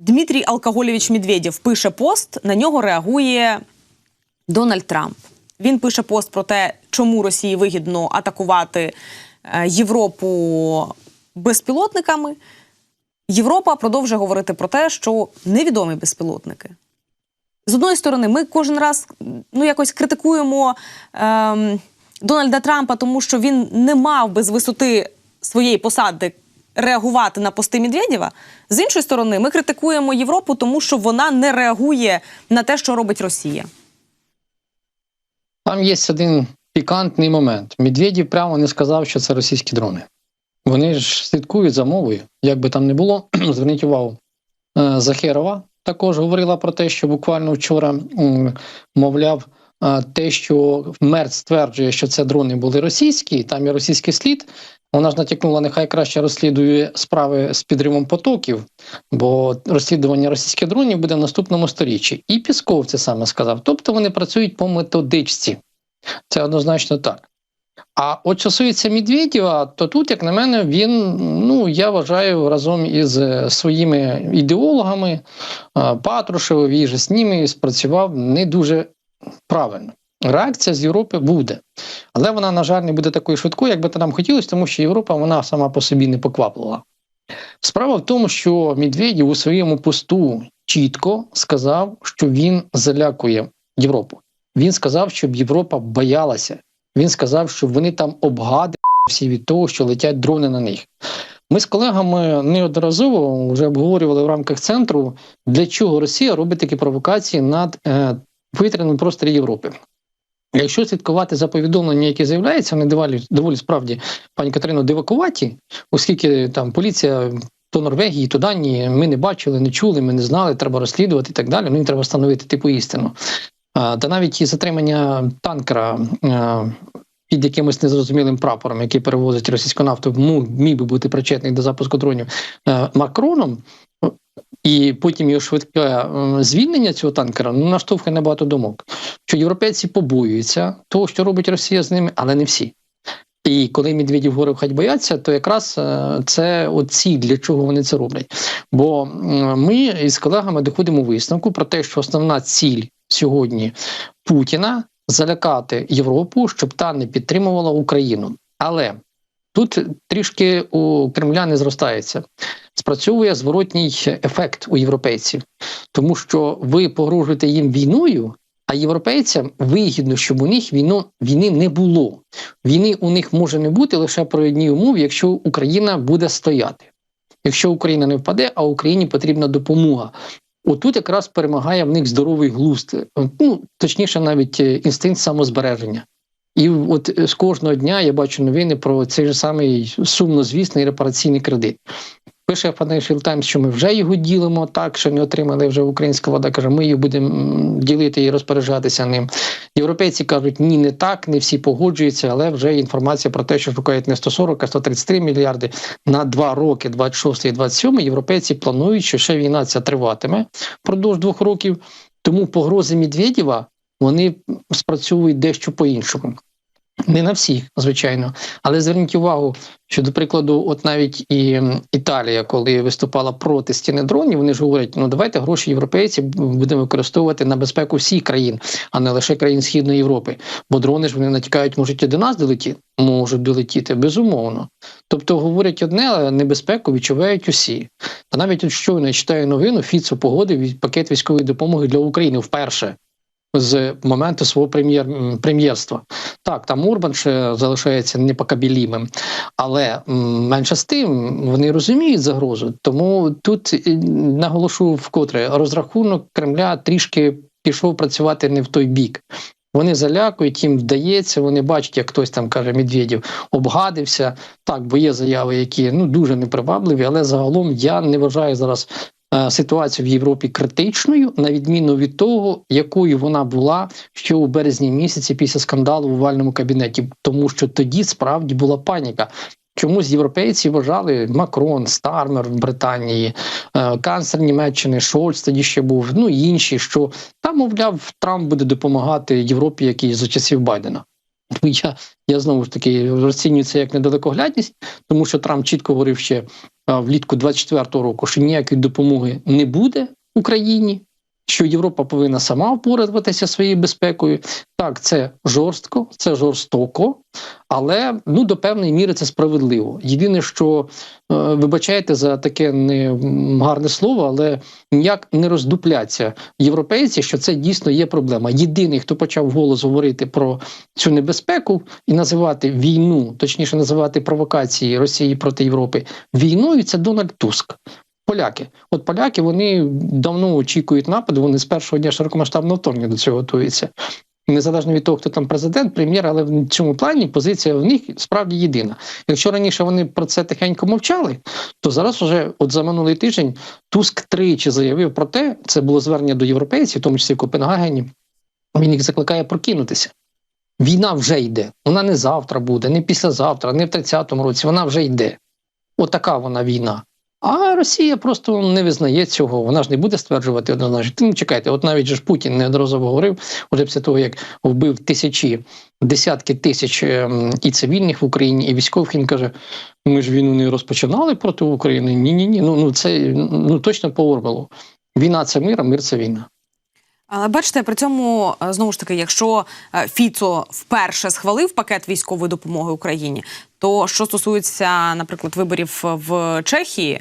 Дмитрій Алкоголєвич Медведєв пише пост, на нього реагує Дональд Трамп. Він пише пост про те, чому Росії вигідно атакувати е, Європу безпілотниками. Європа продовжує говорити про те, що невідомі безпілотники. З одної сторони, ми кожен раз ну, якось критикуємо ем, Дональда Трампа, тому що він не мав би з висоти своєї посади реагувати на пости Медведєва. З іншої сторони, ми критикуємо Європу, тому що вона не реагує на те, що робить Росія. Там є один пікантний момент. Медведєв прямо не сказав, що це російські дрони. Вони ж слідкують за мовою. Як би там не було, зверніть увагу. Е, Захерова також говорила про те, що буквально вчора, мовляв, те, що Мерц стверджує, що це дрони були російські, там є російський слід. Вона ж натякнула, нехай краще розслідує справи з підривом потоків, бо розслідування російських дронів буде в наступному сторіччі. І Пісков це саме сказав. Тобто вони працюють по методичці. Це однозначно так. А от стосується Медведєва, то тут, як на мене, він, ну я вважаю, разом із е, своїми ідеологами Патрушевим і же з ними спрацював не дуже правильно. Реакція з Європи буде, але вона, на жаль, не буде такою швидкою, як би то нам хотілося, тому що Європа вона сама по собі не покваплила. Справа в тому, що Медведєв у своєму посту чітко сказав, що він залякує Європу. Він сказав, щоб Європа боялася. Він сказав, що вони там обгадують всі від того, що летять дрони на них. Ми з колегами неодноразово вже обговорювали в рамках центру, для чого Росія робить такі провокації над е, повітряним просторі Європи. Якщо слідкувати за повідомленням, які з'являються, вони доволі, доволі справді, пані Катерино, дивакуваті, оскільки там поліція то Норвегії, то Данії ми не бачили, не чули, ми не знали, треба розслідувати і так далі. Ну, треба встановити типу істину. А, Та навіть і затримання танкера а, під якимось незрозумілим прапором, який перевозить російську нафту, міг би бути причетний до запуску дронів а, Макроном. І потім його швидке е, звільнення цього танкера ну, наштовхує на багато думок, що європейці побоюються того, що робить Росія з ними, але не всі. І коли Медведєв говорив, хай бояться, то якраз е, це от ціль, для чого вони це роблять. Бо ми із колегами доходимо висновку про те, що основна ціль сьогодні Путіна залякати Європу, щоб та не підтримувала Україну. Але тут трішки у Кремля не зростається. Спрацьовує зворотній ефект у європейців, тому що ви погрожуєте їм війною. А європейцям вигідно, щоб у них війну війни не було. Війни у них може не бути лише при одній умові, якщо Україна буде стояти. Якщо Україна не впаде, а Україні потрібна допомога. Отут якраз перемагає в них здоровий глузд, ну точніше, навіть е, інстинкт самозбереження. І от е, з кожного дня я бачу новини про цей же самий сумнозвісний репараційний кредит. Пише Financial Times, що ми вже його ділимо так, що не отримали вже українська влада. Каже, ми його будемо ділити і розпоряджатися ним. Європейці кажуть, ні, не так, не всі погоджуються, але вже інформація про те, що шукають не 140, а 133 мільярди на два роки, 26 і 27. Європейці планують, що ще війна ця триватиме впродовж двох років. Тому погрози Медведєва вони спрацьовують дещо по-іншому. Не на всіх, звичайно, але зверніть увагу, що, до прикладу, от навіть і Італія, коли виступала проти стіни дронів, вони ж говорять: ну давайте гроші європейці будемо використовувати на безпеку всіх країн, а не лише країн Східної Європи. Бо дрони ж вони натякають, можуть і до нас долетіти, можуть долетіти, безумовно. Тобто говорять одне, але небезпеку відчувають усі. Та навіть от щойно я читаю новину, Фіцо погодив пакет військової допомоги для України вперше. З моменту свого прем'єр прем'єрства так там Урбан ще залишається непокабілімим, але менше з тим вони розуміють загрозу. Тому тут е, наголошу вкотре розрахунок Кремля трішки пішов працювати не в той бік. Вони залякують, їм вдається, вони бачать, як хтось там каже, Медведєв обгадився. Так, бо є заяви, які ну дуже непривабливі, але загалом я не вважаю зараз е, ситуацію в Європі критичною, на відміну від того, якою вона була ще у березні місяці після скандалу в овальному кабінеті, тому що тоді справді була паніка. Чомусь європейці вважали Макрон, Стармер в Британії, е, канцлер Німеччини, Шольц тоді ще був, ну і інші, що там, мовляв, Трамп буде допомагати Європі, який за часів Байдена. Я, я знову ж таки розцінюю це як недалекоглядність, тому що Трамп чітко говорив ще влітку 24-го року, що ніякої допомоги не буде Україні, що Європа повинна сама впоратися своєю безпекою. Так, це жорстко, це жорстоко, але ну до певної міри це справедливо. Єдине, що е, вибачайте за таке не гарне слово, але ніяк не роздупляться європейці, що це дійсно є проблема. Єдиний, хто почав голос говорити про цю небезпеку і називати війну, точніше називати провокації Росії проти Європи війною, це Дональд Туск. Поляки, от поляки вони давно очікують нападу. Вони з першого дня широкомасштабного вторгнення до цього готуються. Незалежно від того, хто там президент, прем'єр, але в цьому плані позиція в них справді єдина. Якщо раніше вони про це тихенько мовчали, то зараз вже, от за минулий тиждень, Туск тричі заявив про те, це було звернення до європейців, в тому числі в Копенгагені. Він їх закликає прокинутися. Війна вже йде. Вона не завтра буде, не післязавтра, не в 30-му році. Вона вже йде. Отака вона війна. А Росія просто не визнає цього. Вона ж не буде стверджувати однозначно. Ну, чекайте, от навіть ж Путін неодноразово говорив, уже після того, як вбив тисячі, десятки тисяч ем, і цивільних в Україні, і військових. Він каже: ми ж війну не розпочинали проти України. Ні, ні, ні. Ну, ну це ну точно по Орбелу. Війна це мир, а мир це війна. Але бачите, при цьому е, знову ж таки, якщо е, Фіцо вперше схвалив пакет військової допомоги Україні, то що стосується, наприклад, виборів в Чехії,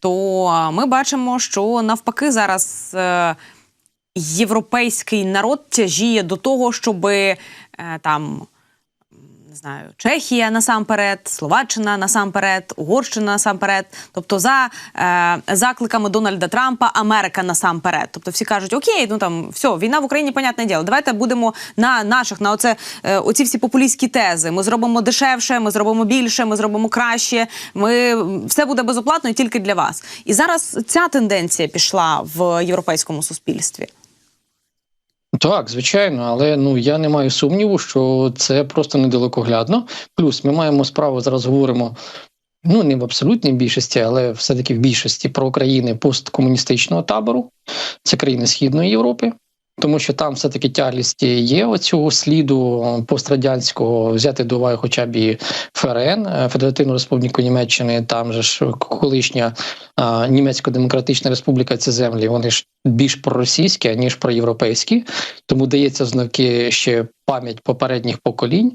то е, ми бачимо, що навпаки зараз європейський народ тяжіє до того, щоб там. Знаю, Чехія насамперед, Словаччина насамперед, Угорщина насамперед. Тобто, за е, закликами Дональда Трампа, Америка насамперед. Тобто всі кажуть, окей, ну там все, війна в Україні, понятне діло. Давайте будемо на наших, на оце е, оці всі популістські тези. Ми зробимо дешевше, ми зробимо більше, ми зробимо краще. Ми все буде безоплатно і тільки для вас. І зараз ця тенденція пішла в європейському суспільстві. Так, звичайно, але ну я не маю сумніву, що це просто недалекоглядно. Плюс ми маємо справу зараз говоримо. Ну, не в абсолютній більшості, але все-таки в більшості про країни посткомуністичного табору, це країни Східної Європи, тому що там все-таки тяглість є оцього сліду пострадянського взяти до уваги хоча б і ФРН, е, Федеративну Республіку Німеччини, там же ж колишня а, Німецько-Демократична Республіка, ці землі, вони ж більш проросійські, ніж проєвропейські, тому дається знаки ще пам'ять попередніх поколінь.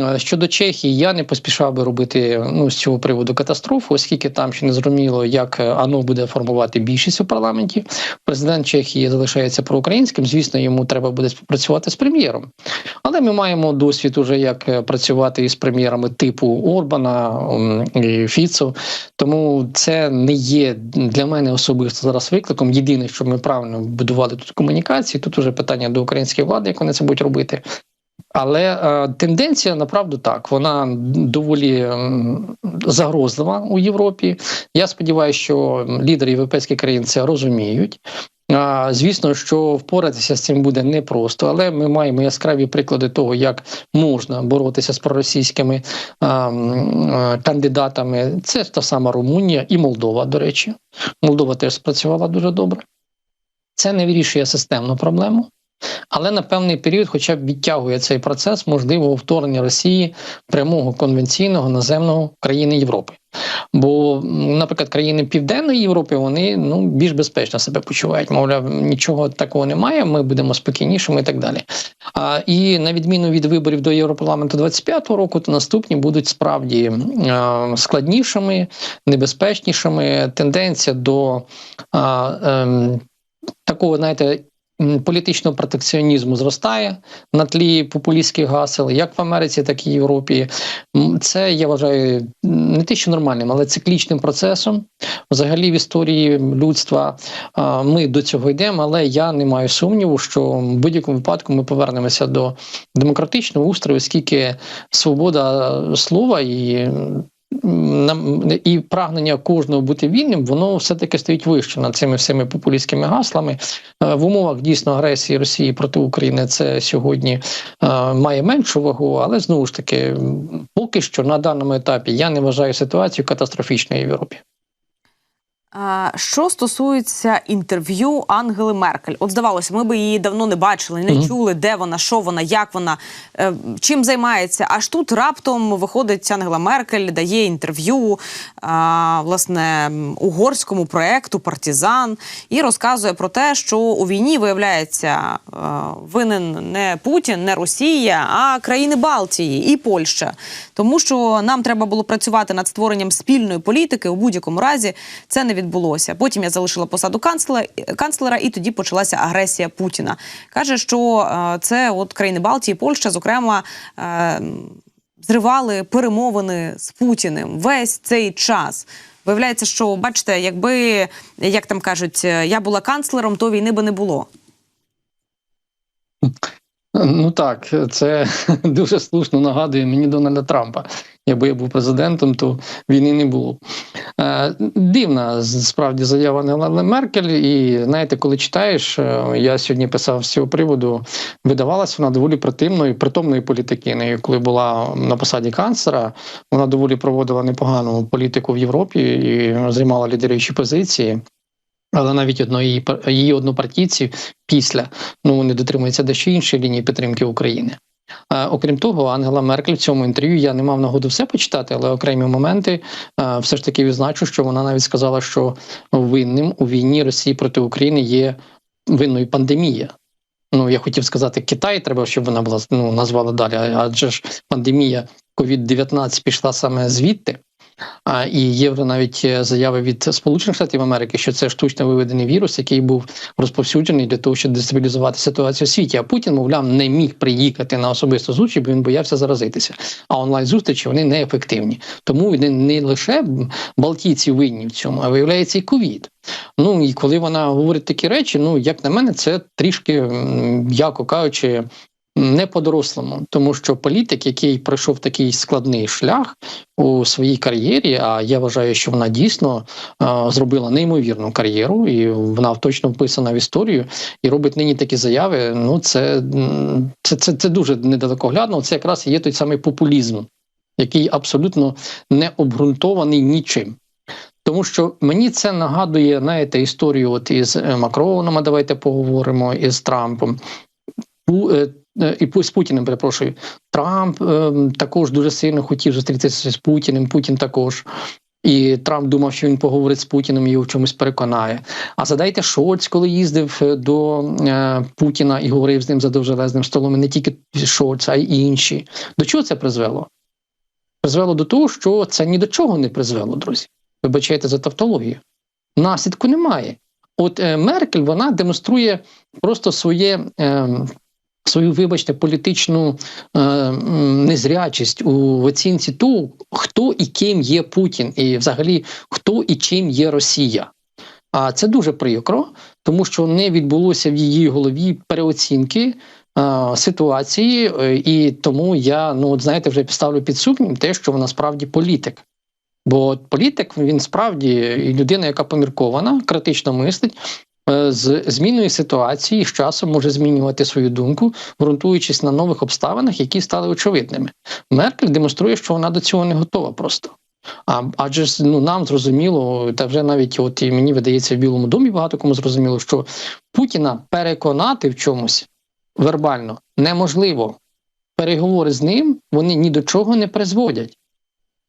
Е, Щодо Чехії, я не поспішав би робити ну, з цього приводу катастрофу, оскільки там ще не зрозуміло, як е, АНО буде формувати більшість у парламенті. Президент Чехії залишається проукраїнським. Звісно, йому треба буде співпрацювати з прем'єром. Але ми маємо досвід уже як е, працювати із прем'єрами типу Орбана і Фіцо. Тому це не є для мене особисто зараз викликом. Єдине, що ми правильно будували тут комунікації. Тут уже питання до української влади, як вони це будуть робити. Але е, тенденція направду так, вона доволі м, загрозлива у Європі. Я сподіваюся, що лідери європейських країн це розуміють. А, Звісно, що впоратися з цим буде непросто, але ми маємо яскраві приклади того, як можна боротися з проросійськими м, а, кандидатами. Це та сама Румунія і Молдова, до речі. Молдова теж спрацювала дуже добре. Це не вирішує системну проблему. Але на певний період, хоча б відтягує цей процес можливого вторгнення Росії прямого конвенційного наземного країни Європи. Бо, наприклад, країни Південної Європи вони ну більш безпечно себе почувають. Мовляв, нічого такого немає. Ми будемо спокійнішими і так далі. А і на відміну від виборів до Європарламенту 25-го року, то наступні будуть справді е, складнішими, небезпечнішими. Тенденція до а, ем, такого, знаєте. Політичного протекціонізму зростає на тлі популістських гасел, як в Америці, так і в Європі. Це я вважаю не те, що нормальним, але циклічним процесом. Взагалі, в історії людства ми до цього йдемо, але я не маю сумніву, що в будь-якому випадку ми повернемося до демократичного устрою, оскільки свобода слова і і прагнення кожного бути вільним, воно все-таки стоїть вище над цими всіми популістськими гаслами. Е, В умовах дійсно агресії Росії проти України це сьогодні е, має меншу вагу, але знову ж таки, поки що на даному етапі я не вважаю ситуацію катастрофічною в Європі. Що стосується інтерв'ю Ангели Меркель, от здавалося, ми би її давно не бачили, не Мгм. чули, де вона, що вона, як вона, е, чим займається. Аж тут раптом виходить Ангела Меркель, дає інтерв'ю власне угорському проекту Партізан і розказує про те, що у війні виявляється е, винен не Путін, не Росія, а країни Балтії і Польща. Тому що нам треба було працювати над створенням спільної політики. У будь-якому разі це не відбулося. Потім я залишила посаду канцлера, канцлера, і тоді почалася агресія Путіна. каже, що е, це от країни Балтії, Польща, зокрема. е, Зривали перемовини з Путіним весь цей час. Виявляється, що бачите, якби як там кажуть, е, я була канцлером, то війни би не було. Ну так, це дуже слушно нагадує мені Дональда Трампа. Якби я був президентом, то війни не було. Е, дивна справді заява Ангели Меркель. І знаєте, коли читаєш, е, я сьогодні писав з цього приводу, видавалася вона доволі притимною, притомною політикиною. Коли була на посаді канцлера, вона доволі проводила непогану політику в Європі і займала лідеруючі позиції. Але навіть одної її однопартійці після ну вони дотримуються дещо іншої лінії підтримки України. Е, окрім того, Ангела Меркель в цьому інтерв'ю я не мав нагоду все почитати, але окремі моменти е, все ж таки відзначу, що вона навіть сказала, що винним у війні Росії проти України є винною пандемія. Ну я хотів сказати Китай, треба, щоб вона була ну, назвала далі. Адже ж пандемія COVID-19 пішла саме звідти. А і є вже навіть е, заяви від Сполучених Штатів Америки, що це штучно виведений вірус, який був розповсюджений для того, щоб дестабілізувати ситуацію в світі. А Путін, мовляв, не міг приїхати на особисту зустріч, бо він боявся заразитися. А онлайн зустрічі вони неефективні. Тому вони не лише балтійці винні в цьому, а виявляється і ковід. Ну і коли вона говорить такі речі, ну як на мене, це трішки, м'яко кажучи. Не по-дорослому, тому що політик, який пройшов такий складний шлях у своїй кар'єрі, а я вважаю, що вона дійсно зробила неймовірну кар'єру, і вона точно вписана в історію і робить нині такі заяви. Ну це, це, це, це дуже недалекоглядно. Це якраз є той самий популізм, який абсолютно не обґрунтований нічим. Тому що мені це нагадує, знаєте, історію от із е, Макроном, давайте поговоримо, із Трампом. Е, е, І з Путіним, перепрошую. Трамп е, також дуже сильно хотів зустрітися з Путіним, Путін також. І Трамп думав, що він поговорить з Путіним і його в чомусь переконає. А задайте Шольц, коли їздив до Путіна і говорив з ним за довжелезним столом, і не тільки Шольц, а й інші. До чого це призвело? Призвело до того, що це ні до чого не призвело, друзі. Вибачайте за тавтологію. Наслідку немає. От Меркель вона демонструє просто своє. Е, Свою, вибачте, політичну е, незрячість у оцінці того, хто і ким є Путін, і взагалі хто і чим є Росія. А це дуже прикро, тому що не відбулося в її голові переоцінки е, ситуації, е, і тому я ну от знаєте, вже ставлю під сумнів те, що вона справді політик. Бо політик він справді людина, яка поміркована, критично мислить. Е, З зміною ситуації з часом може змінювати свою думку, ґрунтуючись на нових обставинах, які стали очевидними. Меркель демонструє, що вона до цього не готова просто. А адже ну нам зрозуміло, та вже навіть от і мені видається в Білому домі багато кому зрозуміло, що Путіна переконати в чомусь вербально неможливо. Переговори з ним вони ні до чого не призводять.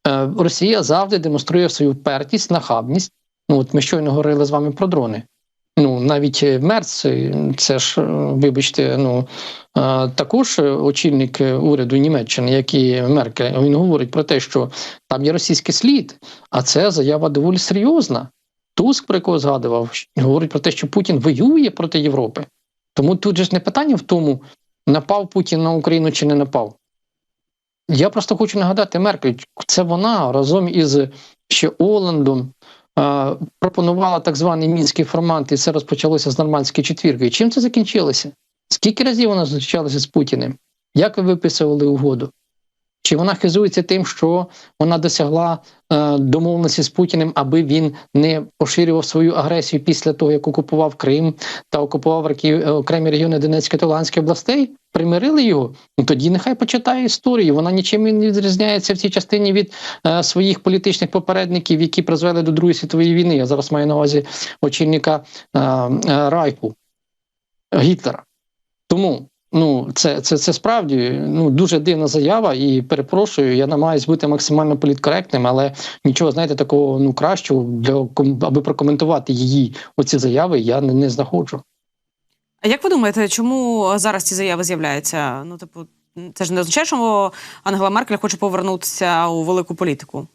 Е, Росія завжди демонструє свою впертість, нахабність. Ну от ми щойно говорили з вами про дрони. Ну навіть е, Мерц, е, це ж, е, вибачте, ну також очільник уряду Німеччини, як і Меркель, він говорить про те, що там є російський слід, а це заява доволі серйозна. Туск, про якого згадував, говорить про те, що Путін воює проти Європи. Тому тут же ж не питання в тому, напав Путін на Україну чи не напав. Я просто хочу нагадати Меркель, це вона разом із ще Оландом пропонувала так званий мінський формат, і це розпочалося з нормандської четвірки. Чим це закінчилося? Скільки разів вона зустрічалася з Путіним? Як ви виписували угоду? Чи вона хизується тим, що вона досягла е, домовленості з Путіним, аби він не поширював свою агресію після того, як окупував Крим та окупував е, окремі регіони Донецької та Луганської областей? Примирили його? Ну тоді нехай почитає історію. Вона нічим не відрізняється в цій частині від е, своїх політичних попередників, які призвели до Другої світової війни. Я зараз маю на увазі очільника е, е, Райху Гітлера. Тому ну це, це, це справді ну дуже дивна заява, і перепрошую, я намагаюся бути максимально політкоректним, але нічого знаєте такого ну кращого для аби прокоментувати її оці заяви, я не, не знаходжу. А як ви думаєте, чому зараз ці заяви з'являються? Ну, типу, це ж не означає, що Ангела Меркель хоче повернутися у велику політику.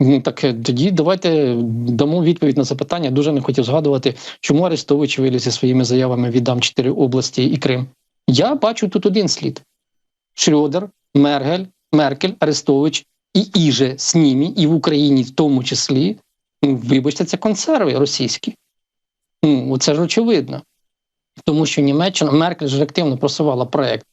Так е, тоді давайте дамо відповідь на запитання. Дуже не хотів згадувати, чому Арестович виліз зі своїми заявами віддам чотири області і Крим. Я бачу тут один слід: Шрёдер, Мергель, Меркель, Арестович і іже ними, і в Україні в тому числі. Вибачте, це консерви російські. Ну, це ж очевидно. Тому що Німеччина Меркель ж активно просувала проект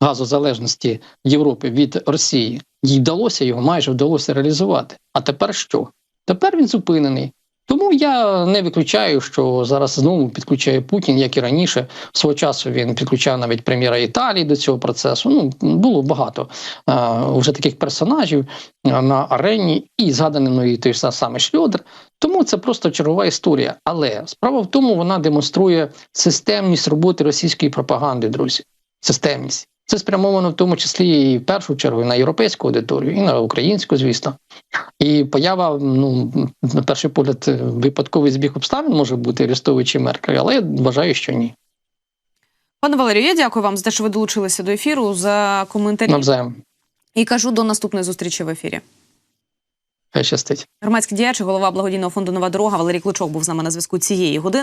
газозалежності Європи від Росії. Їй вдалося його майже вдалося реалізувати. А тепер що? Тепер він зупинений. Тому я не виключаю, що зараз знову підключає Путін, як і раніше. Свого часу він підключав навіть прем'єра Італії до цього процесу. Ну було багато а, вже таких персонажів на арені, і згаданий мною той ж самий Шльодер. Тому це просто чергова історія. Але справа в тому, вона демонструє системність роботи російської пропаганди, друзі. Системність. Це спрямовано в тому числі і в першу чергу на європейську аудиторію, і на українську, звісно. І поява, ну на перший погляд, випадковий збіг обставин може бути Арестович і Меркель, але я вважаю, що ні. Пане Валерію, я дякую вам за те, що ви долучилися до ефіру, за коментарі. Навзаєм. І кажу до наступної зустрічі в ефірі. Хай щастить. Громадський діяч, голова благодійного фонду Нова дорога Валерій Кличок був з нами на зв'язку цієї години.